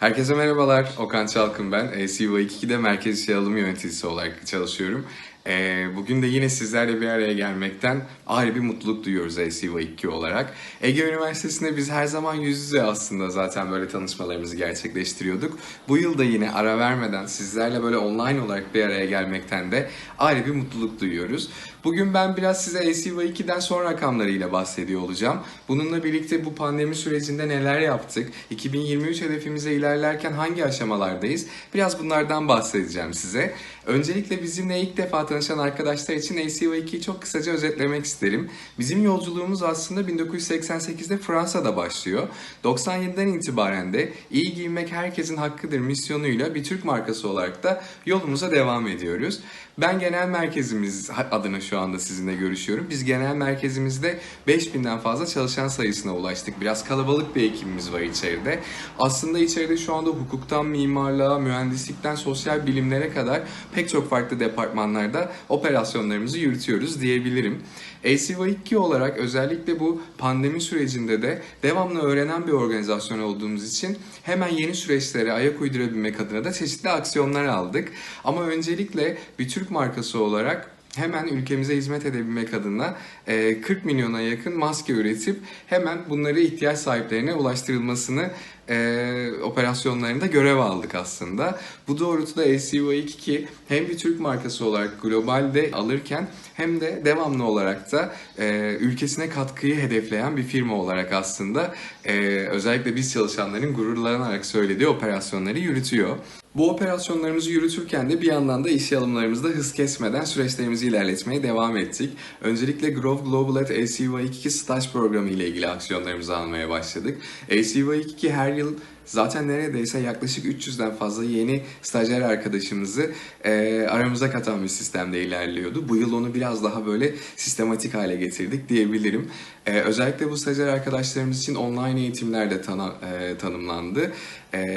Herkese merhabalar. Okan Çalkın ben. ACY2'de Merkez İşe Alım Yöneticisi olarak çalışıyorum. Ee, Bugün de yine sizlerle bir araya gelmekten ayrı bir mutluluk duyuyoruz ACY2 olarak. Ege Üniversitesi'nde biz her zaman yüz yüze aslında zaten böyle tanışmalarımızı gerçekleştiriyorduk. Bu yıl da yine ara vermeden sizlerle böyle online olarak bir araya gelmekten de ayrı bir mutluluk duyuyoruz. Bugün ben biraz size ACY2'den son rakamlarıyla bahsediyor olacağım. Bununla birlikte bu pandemi sürecinde neler yaptık, 2023 hedefimize ilerlerken hangi aşamalardayız, biraz bunlardan bahsedeceğim size. Öncelikle bizimle ilk defa tanışan arkadaşlar için ACY2'yi çok kısaca özetlemek isterim. Bizim yolculuğumuz aslında 1988'de Fransa'da başlıyor. 97'den itibaren de iyi giyinmek herkesin hakkıdır misyonuyla bir Türk markası olarak da yolumuza devam ediyoruz. Ben genel merkezimiz adına şu anda sizinle görüşüyorum. Biz genel merkezimizde 5000'den fazla çalışan sayısına ulaştık. Biraz kalabalık bir ekibimiz var içeride. Aslında içeride şu anda hukuktan mimarlığa, mühendislikten sosyal bilimlere kadar pek çok farklı departmanlarda operasyonlarımızı yürütüyoruz diyebilirim. ACY2 olarak özellikle bu pandemi sürecinde de devamlı öğrenen bir organizasyon olduğumuz için hemen yeni süreçlere ayak uydurabilmek adına da çeşitli aksiyonlar aldık. Ama öncelikle bir Türk markası olarak hemen ülkemize hizmet edebilmek adına e, 40 milyona yakın maske üretip hemen bunları ihtiyaç sahiplerine ulaştırılmasını e, operasyonlarında görev aldık aslında. Bu doğrultuda ACO2 hem bir Türk markası olarak globalde alırken hem de devamlı olarak da e, ülkesine katkıyı hedefleyen bir firma olarak aslında e, özellikle biz çalışanların gururlanarak söylediği operasyonları yürütüyor. Bu operasyonlarımızı yürütürken de bir yandan da iş alımlarımızda hız kesmeden süreçlerimizi ilerletmeye devam ettik. Öncelikle Grove Global at ACY2 staj programı ile ilgili aksiyonlarımızı almaya başladık. ACY2 her yıl zaten neredeyse yaklaşık 300'den fazla yeni stajyer arkadaşımızı e, aramıza katan bir sistemde ilerliyordu. Bu yıl onu biraz daha böyle sistematik hale getirdik diyebilirim. E, özellikle bu stajyer arkadaşlarımız için online eğitimler de tana, e, tanımlandı.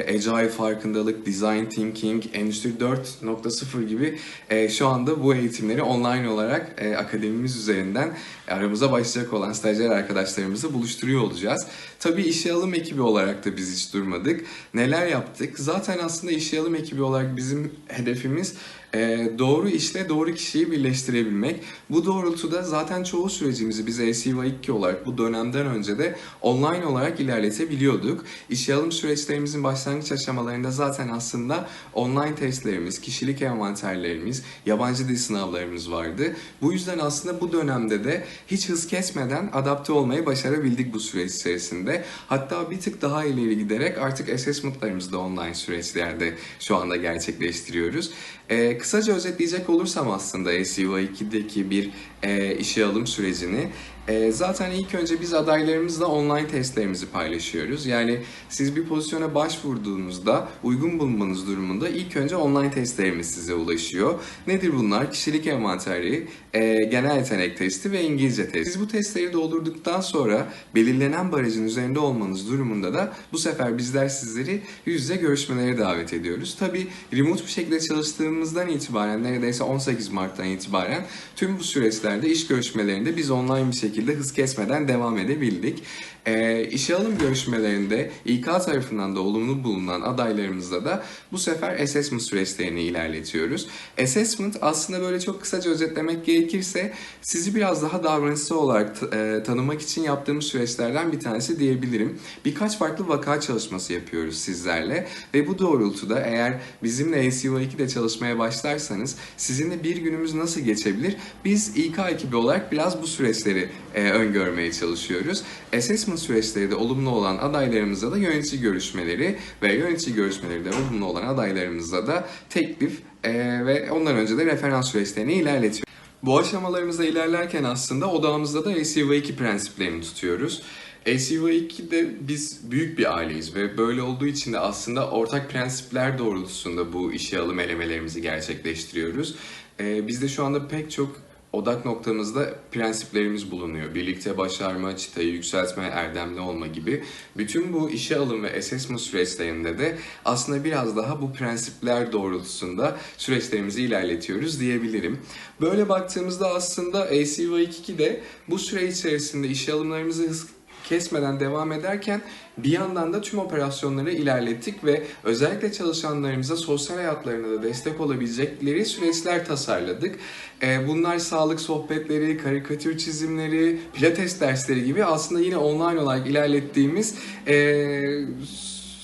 Agile farkındalık, Design Thinking, Endüstri 4.0 gibi e, şu anda bu eğitimleri online olarak e, akademimiz üzerinden aramıza başlayacak olan stajyer arkadaşlarımızı buluşturuyor olacağız. Tabii işe alım ekibi olarak da biz hiç durmadık. Neler yaptık? Zaten aslında işe alım ekibi olarak bizim hedefimiz e, doğru işle doğru kişiyi birleştirebilmek. Bu doğrultuda zaten çoğu sürecimizi biz ACY2 olarak bu dönemden önce de online olarak ilerletebiliyorduk. İşe alım süreçlerimizin başlangıç aşamalarında zaten aslında online testlerimiz, kişilik envanterlerimiz, yabancı dil sınavlarımız vardı. Bu yüzden aslında bu dönemde de hiç hız kesmeden adapte olmayı başarabildik bu süreç içerisinde. Hatta bir tık daha ileri giderek artık assessmentlarımızı da online süreçlerde şu anda gerçekleştiriyoruz. Ee, kısaca özetleyecek olursam aslında SEO2'deki bir e, işe alım sürecini e, zaten ilk önce biz adaylarımızla online testlerimizi paylaşıyoruz. Yani siz bir pozisyona başvurduğunuzda uygun bulmanız durumunda ilk önce online testlerimiz size ulaşıyor. Nedir bunlar? Kişilik envanteri, e, genel yetenek testi ve İngilizce testi. Siz bu testleri doldurduktan sonra belirlenen barajın üzerinde olmanız durumunda da bu sefer bizler sizleri yüz yüze görüşmelere davet ediyoruz. Tabi remote bir şekilde çalıştığımızdan itibaren neredeyse 18 Mart'tan itibaren tüm bu süreçlerde iş görüşmelerinde biz online bir şekilde hız kesmeden devam edebildik. E, işe alım görüşmelerinde İK tarafından da olumlu bulunan adaylarımızla da bu sefer assessment süreçlerini ilerletiyoruz. Assessment aslında böyle çok kısaca özetlemek gerekirse sizi biraz daha davranışsal olarak e, tanımak için yaptığımız süreçlerden bir tanesi diyebilirim. Birkaç farklı vaka çalışması yapıyoruz sizlerle ve bu doğrultuda eğer bizimle ACO2'de çalışmaya başlarsanız sizinle bir günümüz nasıl geçebilir? Biz İK ekibi olarak biraz bu süreçleri e, öngörmeye çalışıyoruz. Assessment süreçleri de olumlu olan adaylarımızla da yönetici görüşmeleri ve yönetici görüşmeleri de olumlu olan adaylarımızla da teklif e, ve ondan önce de referans süreçlerini ilerletiyoruz. Bu aşamalarımızda ilerlerken aslında odağımızda da ACV2 prensiplerini tutuyoruz. ACV2'de biz büyük bir aileyiz ve böyle olduğu için de aslında ortak prensipler doğrultusunda bu işe alım elemelerimizi gerçekleştiriyoruz. Ee, bizde şu anda pek çok odak noktamızda prensiplerimiz bulunuyor. Birlikte başarma, çıtayı yükseltme, erdemli olma gibi. Bütün bu işe alım ve assessment süreçlerinde de aslında biraz daha bu prensipler doğrultusunda süreçlerimizi ilerletiyoruz diyebilirim. Böyle baktığımızda aslında ACV2'de bu süre içerisinde işe alımlarımızı hız kesmeden devam ederken bir yandan da tüm operasyonları ilerlettik ve özellikle çalışanlarımıza sosyal hayatlarına da destek olabilecekleri süreçler tasarladık. Ee, bunlar sağlık sohbetleri, karikatür çizimleri, pilates dersleri gibi aslında yine online olarak ilerlettiğimiz ee,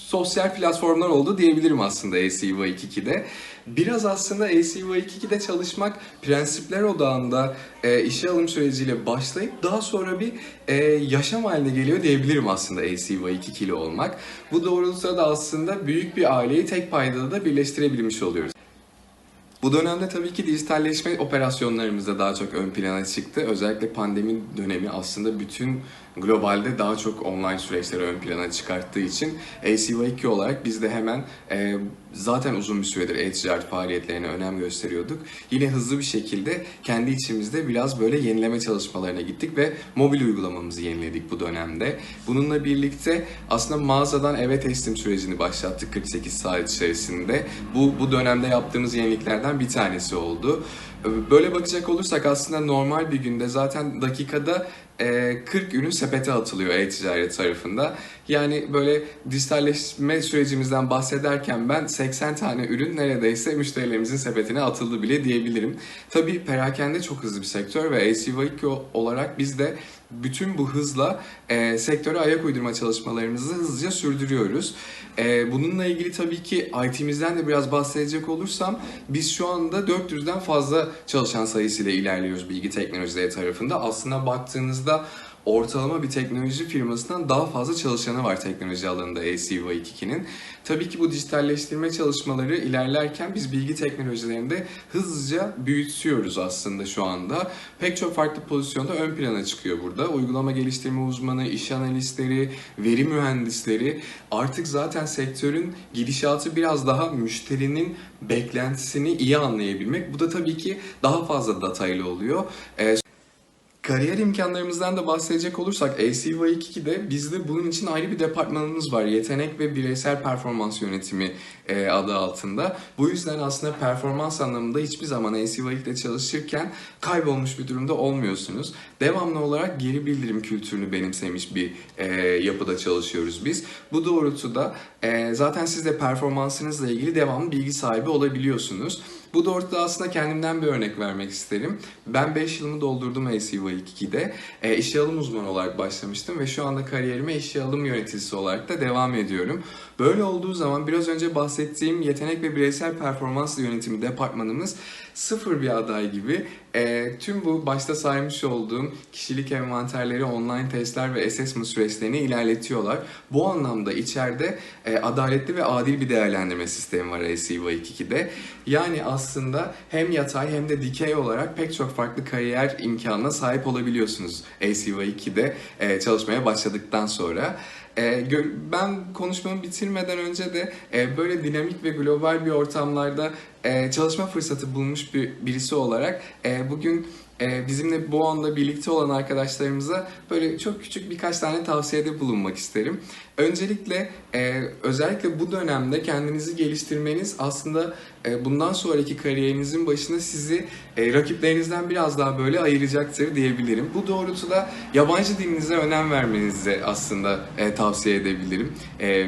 sosyal platformlar oldu diyebilirim aslında ACY 22'de. Biraz aslında ACY 22'de çalışmak prensipler odağında e, işe alım süreciyle başlayıp daha sonra bir e, yaşam haline geliyor diyebilirim aslında ACY 22 ile olmak. Bu doğrultuda da aslında büyük bir aileyi tek paydada da birleştirebilmiş oluyoruz. Bu dönemde tabii ki dijitalleşme operasyonlarımız da daha çok ön plana çıktı. Özellikle pandemi dönemi aslında bütün globalde daha çok online süreçleri ön plana çıkarttığı için ACY2 olarak biz de hemen e, zaten uzun bir süredir e-ticaret faaliyetlerine önem gösteriyorduk. Yine hızlı bir şekilde kendi içimizde biraz böyle yenileme çalışmalarına gittik ve mobil uygulamamızı yeniledik bu dönemde. Bununla birlikte aslında mağazadan eve teslim sürecini başlattık 48 saat içerisinde. Bu, bu dönemde yaptığımız yeniliklerden bir tanesi oldu. Böyle bakacak olursak aslında normal bir günde zaten dakikada e, 40 ürün sepete atılıyor e-ticaret tarafında. Yani böyle dijitalleşme sürecimizden bahsederken ben 80 tane ürün neredeyse müşterilerimizin sepetine atıldı bile diyebilirim. Tabii perakende çok hızlı bir sektör ve ACY2 olarak biz de bütün bu hızla e, sektöre ayak uydurma çalışmalarımızı hızlıca sürdürüyoruz. E, bununla ilgili tabii ki IT'mizden de biraz bahsedecek olursam biz şu anda 400'den fazla çalışan sayısıyla ilerliyoruz bilgi teknolojileri tarafında. Aslında baktığınızda ortalama bir teknoloji firmasından daha fazla çalışanı var teknoloji alanında ACY22'nin. Tabii ki bu dijitalleştirme çalışmaları ilerlerken biz bilgi teknolojilerinde hızlıca büyütüyoruz aslında şu anda. Pek çok farklı pozisyonda ön plana çıkıyor burada. Uygulama geliştirme uzmanı, iş analistleri, veri mühendisleri artık zaten sektörün gidişatı biraz daha müşterinin beklentisini iyi anlayabilmek. Bu da tabii ki daha fazla datayla oluyor. Kariyer imkanlarımızdan da bahsedecek olursak ACY2'de bizde bunun için ayrı bir departmanımız var. Yetenek ve bireysel performans yönetimi e, adı altında. Bu yüzden aslında performans anlamında hiçbir zaman ACY2'de çalışırken kaybolmuş bir durumda olmuyorsunuz. Devamlı olarak geri bildirim kültürünü benimsemiş bir e, yapıda çalışıyoruz biz. Bu doğrultuda e, zaten siz de performansınızla ilgili devamlı bilgi sahibi olabiliyorsunuz. Bu doğrultuda aslında kendimden bir örnek vermek isterim. Ben 5 yılımı doldurdum ACY2'de. E, işe alım uzmanı olarak başlamıştım ve şu anda kariyerime işe alım yöneticisi olarak da devam ediyorum. Böyle olduğu zaman biraz önce bahsettiğim yetenek ve bireysel performans yönetimi departmanımız sıfır bir aday gibi e, tüm bu başta saymış olduğum kişilik envanterleri, online testler ve assessment süreçlerini ilerletiyorlar. Bu anlamda içeride e, adaletli ve adil bir değerlendirme sistemi var ACY2'de. Yani aslında hem yatay hem de dikey olarak pek çok farklı kariyer imkanına sahip olabiliyorsunuz ACY2'de e, çalışmaya başladıktan sonra. E, ben konuşmamı bitirmeden önce de e, böyle dinamik ve global bir ortamlarda e, çalışma fırsatı bulmuş bir birisi olarak bugün bizimle bu anda birlikte olan arkadaşlarımıza böyle çok küçük birkaç tane tavsiyede bulunmak isterim. Öncelikle özellikle bu dönemde kendinizi geliştirmeniz aslında bundan sonraki kariyerinizin başında sizi rakiplerinizden biraz daha böyle ayıracaktır diyebilirim. Bu doğrultuda yabancı dilinize önem vermenizi aslında tavsiye edebilirim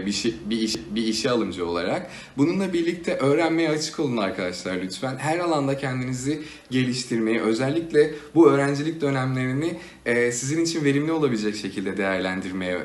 bir, şey, bir, iş, bir işe alımcı olarak. Bununla birlikte öğrenmeye açık olun arkadaşlar lütfen. Her alanda kendinizi geliştirmeyi, özellikle bu öğrencilik dönemlerini sizin için verimli olabilecek şekilde değerlendirmeye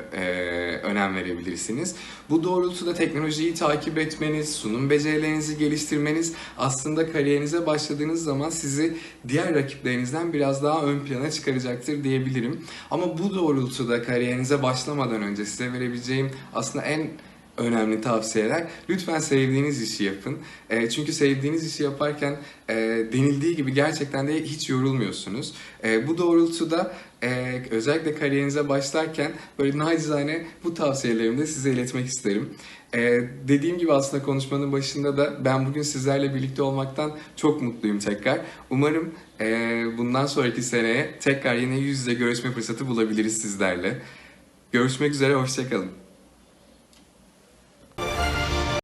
verebilirsiniz. Bu doğrultuda teknolojiyi takip etmeniz, sunum becerilerinizi geliştirmeniz aslında kariyerinize başladığınız zaman sizi diğer rakiplerinizden biraz daha ön plana çıkaracaktır diyebilirim. Ama bu doğrultuda kariyerinize başlamadan önce size verebileceğim aslında en önemli tavsiyeler. Lütfen sevdiğiniz işi yapın. E, çünkü sevdiğiniz işi yaparken e, denildiği gibi gerçekten de hiç yorulmuyorsunuz. E, bu doğrultuda e, özellikle kariyerinize başlarken böyle nacizane bu tavsiyelerimi de size iletmek isterim. E, dediğim gibi aslında konuşmanın başında da ben bugün sizlerle birlikte olmaktan çok mutluyum tekrar. Umarım e, bundan sonraki seneye tekrar yine yüz yüze görüşme fırsatı bulabiliriz sizlerle. Görüşmek üzere, hoşçakalın.